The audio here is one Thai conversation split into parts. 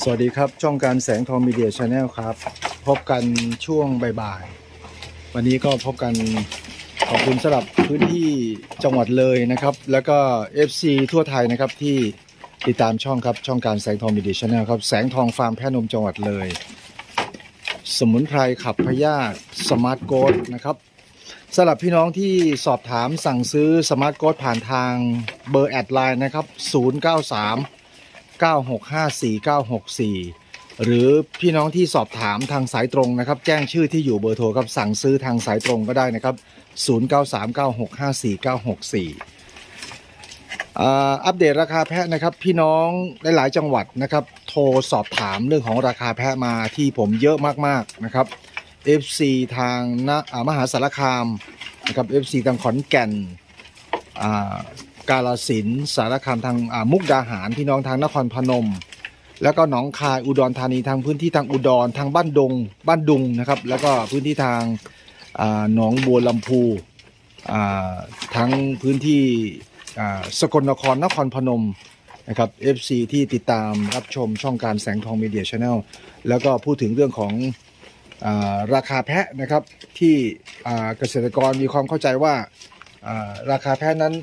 สวัสดีครับ ช่องการแสงทองมีเดียชาแนลครับ พบกันช่วงบ่ายๆ วันนี้ก็พบกันขอบคุณสำหรับพื้นที่จังหวัดเลยนะครับ แล้วก็ FC ทั่วไทยนะครับที่ติดตามช่องครับ ช่องการแสงทองมีเดียชาแนลครับ แสงทองฟาร์มแพะนมจังหวัดเลย สมุนไพรขับพยาธิสมาร์ทโกดนะครับสำหรับพี่น้องที่สอบถามสั่งซื้อสมาร์ทโกดผ่านทางเบอร์แอดไลน์นะครับ 093 9654964 หรือพี่น้องที่สอบถามทางสายตรงนะครับ แจ้งชื่อที่อยู่เบอร์โทรครับสั่งซื้อทางสายตรงก็ได้นะครับ 0939654964อ่าอัปเดตราคาแพะนะครับ พี่น้องหลายๆจังหวัดนะครับ โทรสอบถามเรื่องของราคาแพะมาที่ผมเยอะมากๆนะครับ FC ทางนะมหาสารคามนะครับ FC ทางขอนแก่นอ่า กาลสินสารคามทางมุกดาหารพี่น้องทางนครพนม แล้วก็หนองคายอุดรธานีทางพื้นที่ทางอุดรทางบ้านดง บ้านดุงนะครับ แล้วก็พื้นที่ทางหนองบัวลำพูทั้งพื้นที่สกลนครนครพนมนะครับ FC ที่ติดตามรับชมช่องการแสงทองมีเดียชาแนลแล้วก็พูดถึงเรื่องของอราคาแพะนะครับที่เกษตรกรมีความเข้าใจว่าราคาแพะนั้น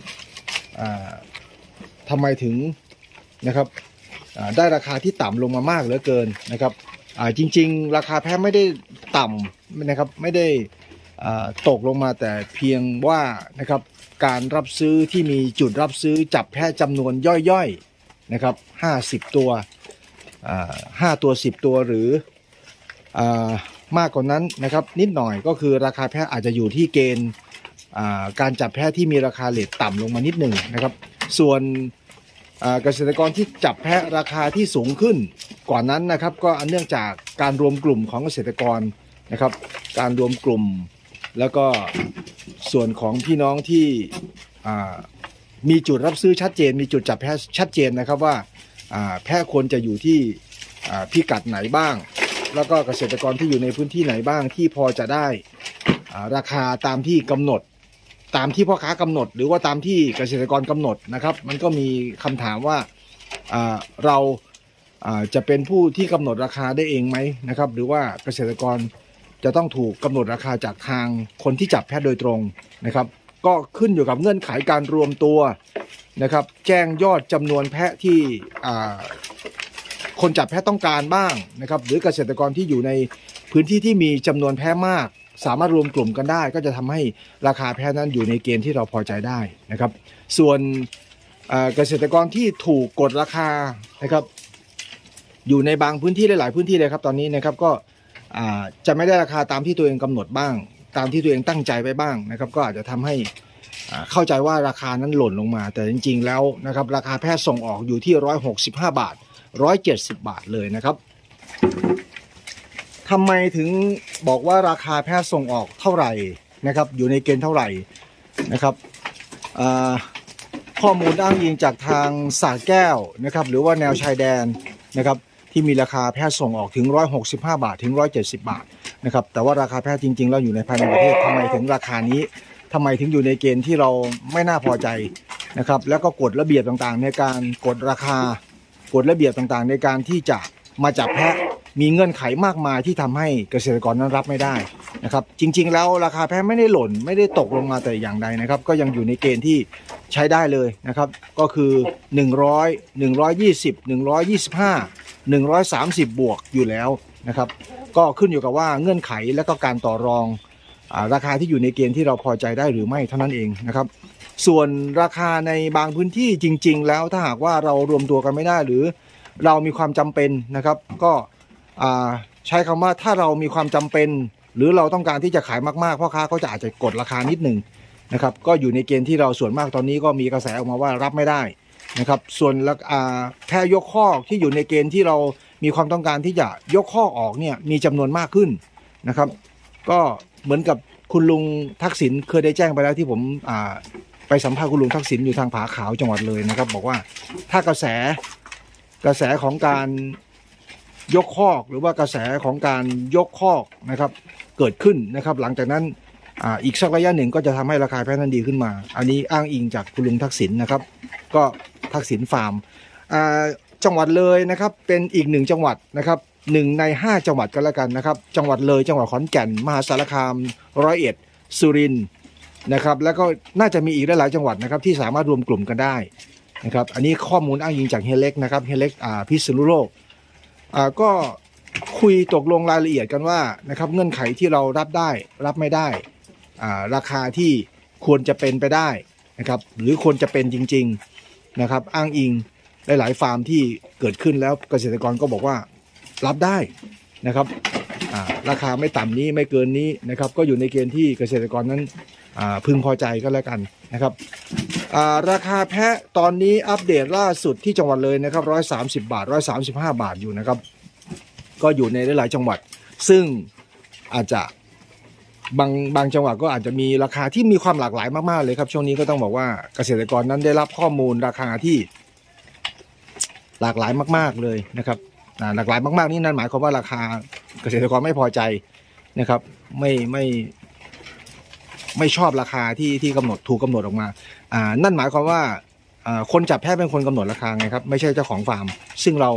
ทำไมถึงนะครับได้ราคาที่ต่ำลงมามากเหลือเกินนะครับจริง ๆ ราคาแพะไม่ได้ต่ำนะครับไม่ได้ตกลงมาแต่เพียงว่านะครับการรับซื้อที่มีจุดรับซื้อจับแพะจำนวนย่อยๆนะครับ50 ตัวอ่า5ตัว 10 ตัวหรืออมากกว่านั้นนะครับนิดหน่อยก็คือราคาแพะอาจจะอยู่ที่เกณฑ์ การจับแพะที่มีราคาเลทต่ำลงมานิดหนึ่งนะครับ ส่วนเกษตรกรที่จับแพะราคาที่สูงขึ้น ก่อนนั้นนะครับ ก็อันเนื่องจากการรวมกลุ่มของเกษตรกรนะครับ การรวมกลุ่มแล้วก็ส่วนของพี่น้องที่มีจุดรับซื้อชัดเจน มีจุดจับแพะชัดเจนนะครับว่าแพะควรจะอยู่ที่พิกัดไหนบ้าง แล้วก็เกษตรกรที่อยู่ในพื้นที่ไหนบ้างที่พอจะได้ราคาตามที่กำหนด ตามที่พ่อค้ากำหนด หรือว่าตามที่เกษตรกรกำหนดนะครับ มันก็มีคำถามว่าเราจะเป็นผู้ที่กำหนดราคาได้เองไหมนะครับ หรือว่าเกษตรกรจะต้องถูกกำหนดราคาจากทางคนที่จับแพะโดยตรงนะครับ ก็ขึ้นอยู่กับเงื่อนไขการรวมตัวนะครับ แจ้งยอดจำนวนแพะที่คนจับแพะต้องการบ้างนะครับ หรือเกษตรกรที่อยู่ในพื้นที่ที่มีจำนวนแพะมาก สามารถรวมกลุ่มกันได้ ก็จะทำให้ราคาแพะนั้นอยู่ในเกณฑ์ที่เราพอใจได้นะครับ ส่วนเกษตรกรที่ถูกกดราคานะครับ อยู่ในบางพื้นที่หลาย ๆ พื้นที่เลยครับตอนนี้นะครับก็จะไม่ได้ราคาตามที่ตัวเองกำหนดบ้าง ตามที่ตัวเองตั้งใจไว้บ้างนะครับ ก็อาจจะทำให้เข้าใจว่าราคานั้นหล่นลงมา แต่จริง ๆ แล้วนะครับราคาแพะส่งออกอยู่ที่ 165 บาท 170 บาทเลยนะครับ ทำไมถึงบอกว่าราคาแพทย์ส่งออกเท่าไหร่นะครับ อยู่ในเกณฑ์เท่าไหร่นะครับข้อมูลอ้างอิงจากทางสาแก้วนะครับ หรือว่าแนวชายแดนนะครับ ที่มีราคาแพทย์ส่งออกถึง 165 บาทถึง 170 บาทนะครับ แต่ว่าราคาแพทย์จริงๆแล้วอยู่ในภายในประเทศทำไมถึงราคานี้ทำไมถึงอยู่ในเกณฑ์ที่เราไม่น่าพอใจนะครับ แล้วก็กฎระเบียบต่างๆ ในการกดราคากฎระเบียบต่างๆ ในการที่จะมาจับแพะ มีเงื่อนไขมากมายที่ทำให้เกษตรกรนั้นรับไม่ได้นะครับ จริง ๆ แล้วราคาแพะไม่ได้หล่นไม่ได้ตกลงมาแต่อย่างใดนะครับ ก็ยังอยู่ในเกณฑ์ที่ใช้ได้เลยนะครับ ก็คือ 100 120 125 130 บวกอยู่แล้วนะครับ ก็ขึ้นอยู่กับว่าเงื่อนไขและก็การต่อรองอราคาที่อยู่ในเกณฑ์ที่เราพอใจได้หรือไม่เท่านั้นเองนะครับ ส่วนราคาในบางพื้นที่จริง ๆ แล้วถ้าหากว่าเรารวมตัวกันไม่ได้หรือเรามีความจำเป็นนะครับ ก็ ใช้คำว่าถ้าเรามีความจำเป็น หรือเราต้องการที่จะขายมากๆพ่อค้าก็จะอาจจะกดราคานิดหนึ่งนะครับก็อยู่ในเกณฑ์ที่เราส่วนมากตอนนี้ก็มีกระแสออกมาว่ารับไม่ได้นะครับส่วนราอ่าแพะยกข้อที่อยู่ในเกณฑ์ที่เรามีความต้องการที่จะยกข้อออกเนี่ยมีจำนวนมากขึ้นนะครับ ก็เหมือนกับคุณลุงทักษิณเคยได้แจ้งไปแล้วที่ผมอ่าไปสัมภาษณ์คุณลุงทักษิณอยู่ทางผาขาวจังหวัดเลยนะครับ บอกว่าถ้ากระแสกระแสของการ ยกคอกหรือว่ากระแสของการยกคอกนะครับเกิดขึ้นนะครับ หลังจากนั้นอ,อีกสักระยะหนึ่งก็จะทำให้ราคาแพะนั้นดีขึ้นมา อันนี้อ้างอิงจากคุณลุงทักษิณนะครับ ก็ทักษิณฟาร์มจังหวัดเลยนะครับเป็นอีกหนึ่งจังหวัดนะครับหนึ่งใน 5 จังหวัดก็แล้วกันนะครับ จังหวัดเลยจังหวัดขอนแก่น มหาสารคาม ร้อยเอ็ด สุรินทร์นะครับ แล้วก็น่าจะมีอีกหลายจังหวัดนะครับ ที่สามารถรวมกลุ่มกันได้นะครับ อันนี้ข้อมูลอ้างอิงจากเฮเล็กนะครับเฮเล็กพิษณุโลก อ่าก็คุยตกลงรายละเอียดกันว่านะครับเงื่อนไขที่เรารับได้รับไม่ได้อ่าราคาที่ควรจะเป็นไปได้นะครับหรือควรจะเป็นจริงๆนะครับอ้างอิงหลายๆฟาร์มที่เกิดขึ้นแล้วเกษตรกรก็บอกว่ารับได้นะครับราคาไม่ต่ำนี้ไม่เกินนี้นะครับก็อยู่ในเกณฑ์ที่เกษตรกรนั้น พึงพอใจก็แล้วกันนะครับราคาแพะตอนนี้อัปเดตล่าสุดที่จังหวัดเลยนะครับ130บาท135บาทอยู่นะครับ ก็อยู่ในหลายๆจังหวัด ซึ่งอาจจะบางบางจังหวัดก็อาจจะมีราคาที่มีความหลากหลายมากๆเลยครับ ช่วงนี้ก็ต้องบอกว่าเกษตรกรนั้นได้รับข้อมูลราคาที่หลากหลายมาก ๆเลยนะครับหลากหลายมากๆนี่นั่นหมายความว่าราคาเกษตรกรไม่พอใจนะครับ ไม่ไม่ ไม่ชอบราคาที่ที่กำหนดถูกกาหนดออกมา อ่า นั่นหมายความว่าคนจับแพะเป็นคนกำหนดราคาไงครับไม่ใช่เจ้าของฟาร์ม ซึ่งเรา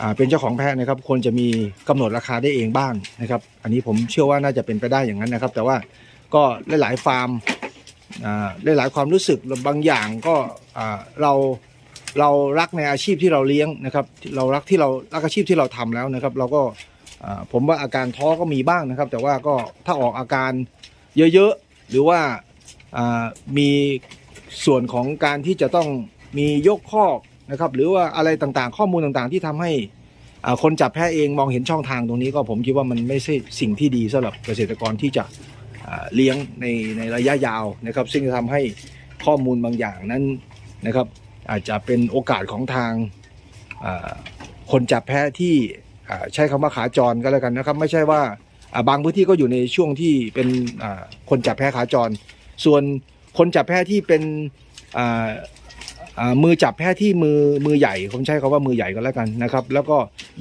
อ่าเป็นเจ้าของแพะนะครับควรจะมีกำหนดราคาได้เองบ้างนะครับ อันนี้ผมเชื่อว่าน่าจะเป็นไปได้อย่างนั้นนะครับ แต่ว่าก็หลายๆฟาร์มอ่าหลายๆความรู้สึกบางอย่างก็อ่าเราเรารักในอาชีพที่เราเลี้ยงนะครับ เรารักที่เรารักอาชีพที่เราทำแล้วนะครับ เราก็อ่าผมว่าอาการท้อก็มีบ้างนะครับ แต่ว่าก็ถ้าออกอาการเยอะๆ หรือว่าามีส่วนของการที่จะต้องมียกข้อกนะครับ หรือว่าอะไรต่างๆ ข้อมูลต่างๆ ที่ทำให้คนจับแพะเองมองเห็นช่องทางตรงนี้ก็ผมคิดว่ามันไม่ใช่สิ่งที่ดีสำหรับเกษตรกรที่จะเลี้ยงในในระยะยาวนะครับ ซึ่งจะทำให้ข้อมูลบางอย่างนั้นนะครับ อาจจะเป็นโอกาสของทางคนจับแพะที่ใช้คำว่าขาจรก็แล้วกันนะครับ ไม่ใช่ว่า บางพื้นที่ก็อยู่ในช่วงที่เป็นคนจับแพะขาจร ส่วนคนจับแพะที่เป็นมือจับแพะที่มือมือใหญ่ผมใช้คำว่ามือใหญ่ก็แล้วกันนะครับ แล้วก็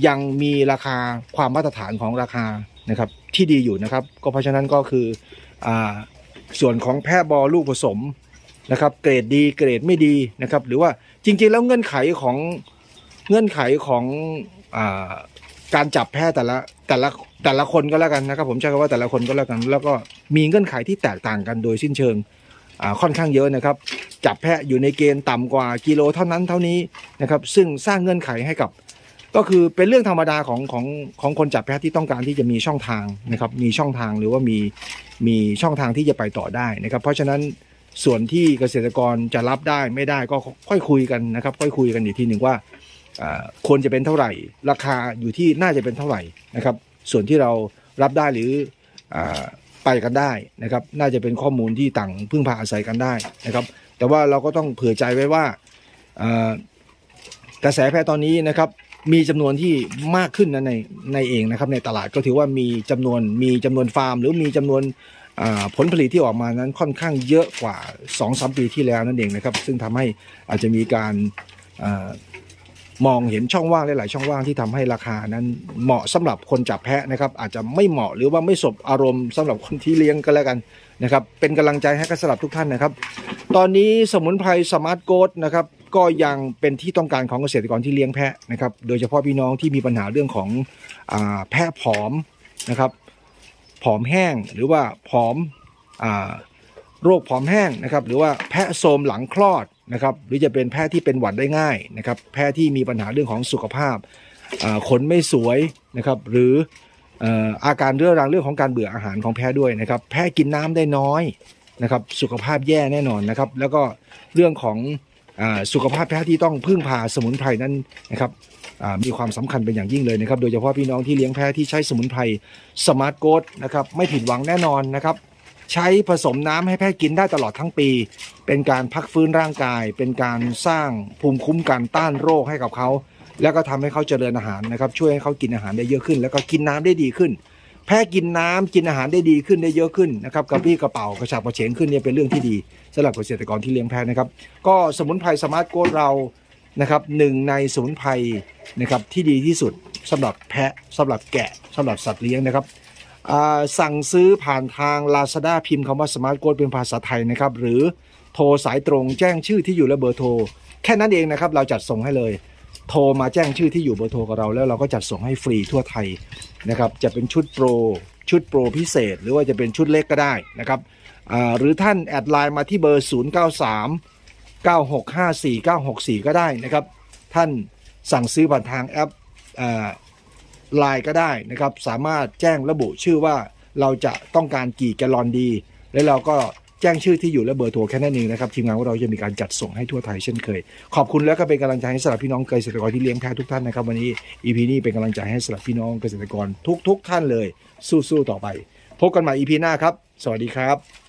ยังมีราคาความมาตรฐานของราคานะครับที่ดีอยู่นะครับ ก็เพราะฉะนั้นก็คืออส่วนของแพะบอลูกผสมนะครับ เกรดดีเกรดไม่ดีนะครับ หรือว่าจริงๆแล้วเงื่อนไขของเงื่อนไขของ การจับแพทย์แต่ละแต่ละแต่ละคนก็แล้วกันนะครับ ผมใช้คำว่าแต่ละคนก็แล้วกัน แล้วก็มีเงื่อนไขที่แตกต่างกันโดยสิ้นเชิงค่อนข้างเยอะนะครับ จับแพะอยู่ในเกณฑ์ต่ำกว่ากิโลเท่านั้นเท่านี้นะครับ ซึ่งสร้างเงื่อนไขให้กับ ก็คือเป็นเรื่องธรรมดาของของของคนจับแพะที่ต้องการที่จะมีช่องทางนะครับ มีช่องทางหรือว่ามีมีช่องทางที่จะไปต่อได้นะครับ เพราะฉะนั้นส่วนที่เกษตรกรจะรับได้ไม่ได้ก็ค่อยคุยกันนะครับ ค่อยคุยกันอีกทีหนึ่งว่า ควรจะเป็นเท่าไหร่ ราคาอยู่ที่น่าจะเป็นเท่าไหร่นะครับ ส่วนที่เรารับได้หรืออไปกันได้นะครับ น่าจะเป็นข้อมูลที่ต่างพึ่งพาอาศัยกันได้นะครับ แต่ว่าเราก็ต้องเผื่อใจไว้ว่ากระแสแพทย์ตอนนี้นะครับมีจำนวนที่มากขึ้นนะในในเองนะครับในตลาดก็ถือว่ามีจำนวนมีจำนวนฟาร์ม หรือมีจำนวนผลผลิตที่ออกมานั้นค่อนข้างเยอะกว่า2-3ปีที่แล้วนั่นเองนะครับ ซึ่งทำให้อาจจะมีการ มองเห็นช่องว่างหลาย ๆ ช่องว่างที่ทำให้ราคานั้นเหมาะสำหรับคนจับแพะนะครับ อาจจะไม่เหมาะหรือว่าไม่สบอารมณ์สำหรับคนที่เลี้ยงก็แล้วกันนะครับ เป็นกำลังใจให้กับสำหรับทุกท่านนะครับ ตอนนี้สมุนไพรสมาร์ทโกดนะครับก็ยังเป็นที่ต้องการของเกษตรกรที่เลี้ยงแพะนะครับ โดยเฉพาะพี่น้องที่มีปัญหาเรื่องของอแพะผอมนะครับ ผอมแห้งหรือว่าผอมอโรคผอมแห้งนะครับ หรือว่าแพะโทมหลังคลอด นะครับหรือจะเป็นแพะที่เป็นหวัดได้ง่ายนะครับแพะที่มีปัญหาเรื่องของสุขภาพขนไม่สวยนะครับหรืออาการเรื้อรังเรื่องของการเบื่ออาหารของแพะด้วยนะครับแพะกินน้ำได้น้อยนะครับสุขภาพแย่แน่นอนนะครับแล้วก็เรื่องของอสุขภาพแพะที่ต้องพึ่งพาสมุนไพรนั้นนะครับมีความสำคัญเป็นอย่างยิ่งเลยนะครับโดยเฉพาะพี่น้องที่เลี้ยงแพะที่ใช้สมุนไพรสมาร์ทโกดนะครับไม่ผิดหวังแน่นอนนะครับ ใช้ผสมน้ำให้แพะกินได้ตลอดทั้งปี เป็นการพักฟื้นร่างกาย เป็นการสร้างภูมิคุ้มกันต้านโรคให้กับเขา แล้วก็ทำให้เขาเจริญอาหารนะครับ ช่วยให้เขากินอาหารได้เยอะขึ้น แล้วก็กินน้ำได้ดีขึ้น แพะกินน้ำกินอาหารได้ดีขึ้นได้เยอะขึ้นนะครับกระปี้กระเป๋ากระฉับกระเฉงขึ้นเนี่ยเป็นเรื่องที่ดีสำหรับเกษตรกรที่เลี้ยงแพะนะครับ ก็สมุนไพรสมาร์ทโกดเรานะครับหนึ่งในสมุนไพรนะครับที่ดีที่สุดสำหรับแพะสำหรับแกะสำหรับสัตว์เลี้ยงนะครับ สั่งซื้อผ่านทาง Lazada พิมพ์คำว่า Smart Code เป็นภาษาไทยนะครับ หรือโทรสายตรงแจ้งชื่อที่อยู่และเบอร์โทร แค่นั้นเองนะครับ เราจัดส่งให้เลย โทรมาแจ้งชื่อที่อยู่เบอร์โทรกับเราแล้วเราก็จัดส่งให้ฟรีทั่วไทยนะครับ จะเป็นชุดโปรชุดโปรพิเศษ หรือว่าจะเป็นชุดเล็กก็ได้นะครับหรือท่านแอดไลน์มาที่เบอร์ 093 9654 964 ก็ได้นะครับ ท่านสั่งซื้อผ่านทางแอป ไลน์ก็ได้นะครับ สามารถแจ้งระบุชื่อว่าเราจะต้องการกี่แกลลอนดี แล้วเราก็แจ้งชื่อที่อยู่และเบอร์โทรแค่นั้นเองนะครับ ทีมงานของเราจะมีการจัดส่งให้ทั่วไทยเช่นเคย ขอบคุณแล้วก็เป็นกำลังใจให้สำหรับพี่น้องเกษตรกรที่เลี้ยงแพะทุกท่านนะครับ วันนี้ EP นี้เป็นกำลังใจให้สำหรับพี่น้องเกษตรกรทุกๆท่านเลย สู้ๆต่อไป พบกันใหม่ EP หน้าครับ สวัสดีครับ